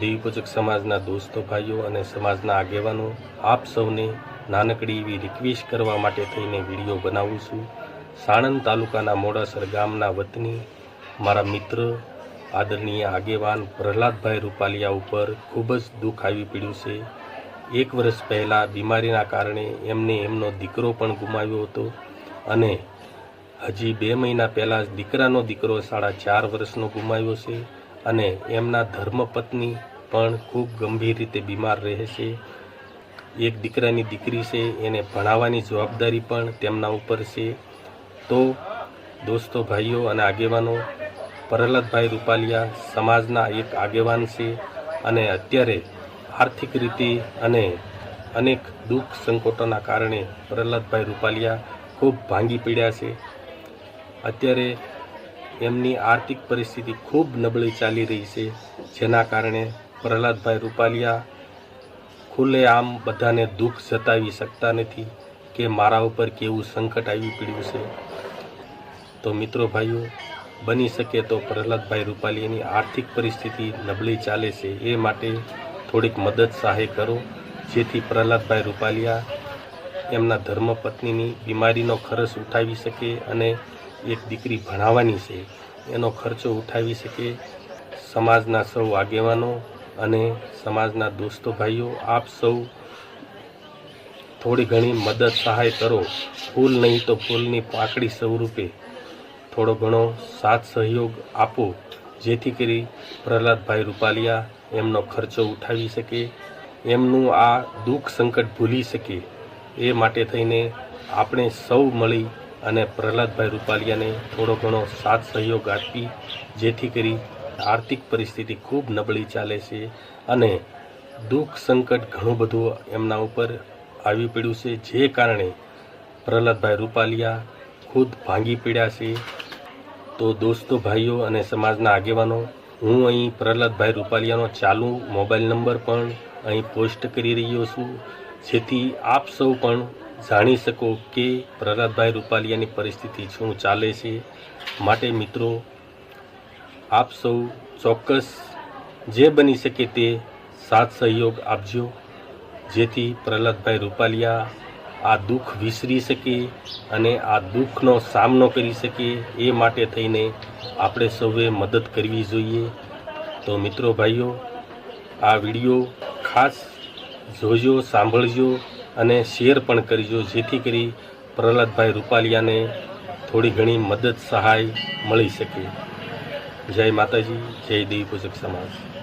દેવીપૂજક સમાજના દોસ્તો ભાઈઓ અને સમાજના આગેવાનો, આપ સૌને નાનકડી એવી રિક્વેસ્ટ કરવા માટે થઈને વીડિયો બનાવું છું. સાણંદ તાલુકાના મોડાસર ગામના વતની મારા મિત્ર, આદરણીય આગેવાન પ્રહલાદભાઈ રૂપાલિયા ઉપર ખૂબ જ દુઃખ આવી પડ્યું છે. એક વર્ષ પહેલાં બીમારીના કારણે એમને એમનો દીકરો પણ ગુમાવ્યો હતો અને હજી બે મહિના પહેલાં જ દીકરાનો દીકરો સાડા ચાર વર્ષનો ગુમાવ્યો છે. અને એમના ધર્મપત્ની પણ ખૂબ ગંભીર રીતે બીમાર રહે છે એક દીકરાની દીકરી છે, એને ભણાવવાની જવાબદારી પણ તેમના ઉપર છે. તો દોસ્તો, ભાઈઓ અને આગેવાનો, પ્રહલાદભાઈ રૂપાલિયા સમાજના એક આગેવાન છે અને અત્યારે આર્થિક રીતે અને અનેક દુઃખ સંકોટોના કારણે પ્રહલાદભાઈ રૂપાલિયા ખૂબ ભાંગી પડ્યા છે. અત્યારે એમની આર્થિક પરિસ્થિતિ ખૂબ નબળી ચાલી રહી છે, જેના કારણે પ્રહલાદભાઈ રૂપાલિયા ખુલ્લેઆમ બધાને દુઃખ જતાવી શકતા નથી કે મારા ઉપર કેવું સંકટ આવી પડ્યું છે. તો મિત્રો ભાઈઓ, બની શકે તો પ્રહલાદભાઈ રૂપાલિયાની આર્થિક પરિસ્થિતિ નબળી ચાલે છે, એ માટે થોડીક મદદ સહાય કરો, જેથી પ્રહલાદભાઈ રૂપાલિયા એમના ધર્મપત્નીની બીમારીનો ખર્ચ ઉઠાવી શકે અને એક દીકરી ભણાવવાની છે, એનો ખર્ચો ઉઠાવી શકે સમાજના સૌ આગેવાનો અને સમાજના દોસ્તો ભાઈઓ, આપ સૌ થોડી ઘણી મદદ સહાય કરો. ફૂલ નહીં તો ફૂલની પાકડી સ્વરૂપે થોડો ઘણો સાથ સહયોગ આપો, જેથી કરી પ્રહલાદભાઈ રૂપાલિયા એમનો ખર્ચો ઉઠાવી શકે, એમનું આ દુઃખ સંકટ ભૂલી શકે. એ માટે થઈને આપણે સૌ મળી અને પ્રહલાદભાઈ રૂપાલિયાને થોડો ઘણો સાથ સહયોગ આપી, જેથી કરી આર્થિક પરિસ્થિતિ ખૂબ નબળી ચાલે છે અને દુઃખ સંકટ ઘણું બધું એમના ઉપર આવી પડ્યું છે. જે કારણે પ્રહલાદભાઈ રૂપાલિયા ખુદ ભાંગી પડ્યા છે. તો દોસ્તો, ભાઈઓ અને સમાજના આગેવાનો, હું અહીં પ્રહલાદભાઈ રૂપાલિયાનો ચાલુ મોબાઈલ નંબર પણ અહીં પોસ્ટ કરી રહ્યો છું, જેથી આપ સૌ પણ જાણી શકો કે પ્રહલાદભાઈ રૂપાલિયાની પરિસ્થિતિ શું ચાલે છે. માટે મિત્રો, આપ સૌ ચોક્કસ જે બની શકે તે સાથ સહયોગ આપજો. જેથી પ્રહલાદભાઈ રૂપાલિયા આ દુઃખ વિસરી શકે અને આ દુઃખનો સામનો કરી શકે એ માટે થઈને આપણે સૌએ મદદ કરવી જોઈએ. તો મિત્રો ભાઈઓ, આ વીડિયો ખાસ જોજો, સાંભળજો. અને શેર પણ કરજો જેથી કરી પ્રહલાદભાઈ રૂપાલિયાને થોડી ઘણી મદદ સહાય મળી શકે. જય માતાજી, જય દેવી પૂજક સમાજ.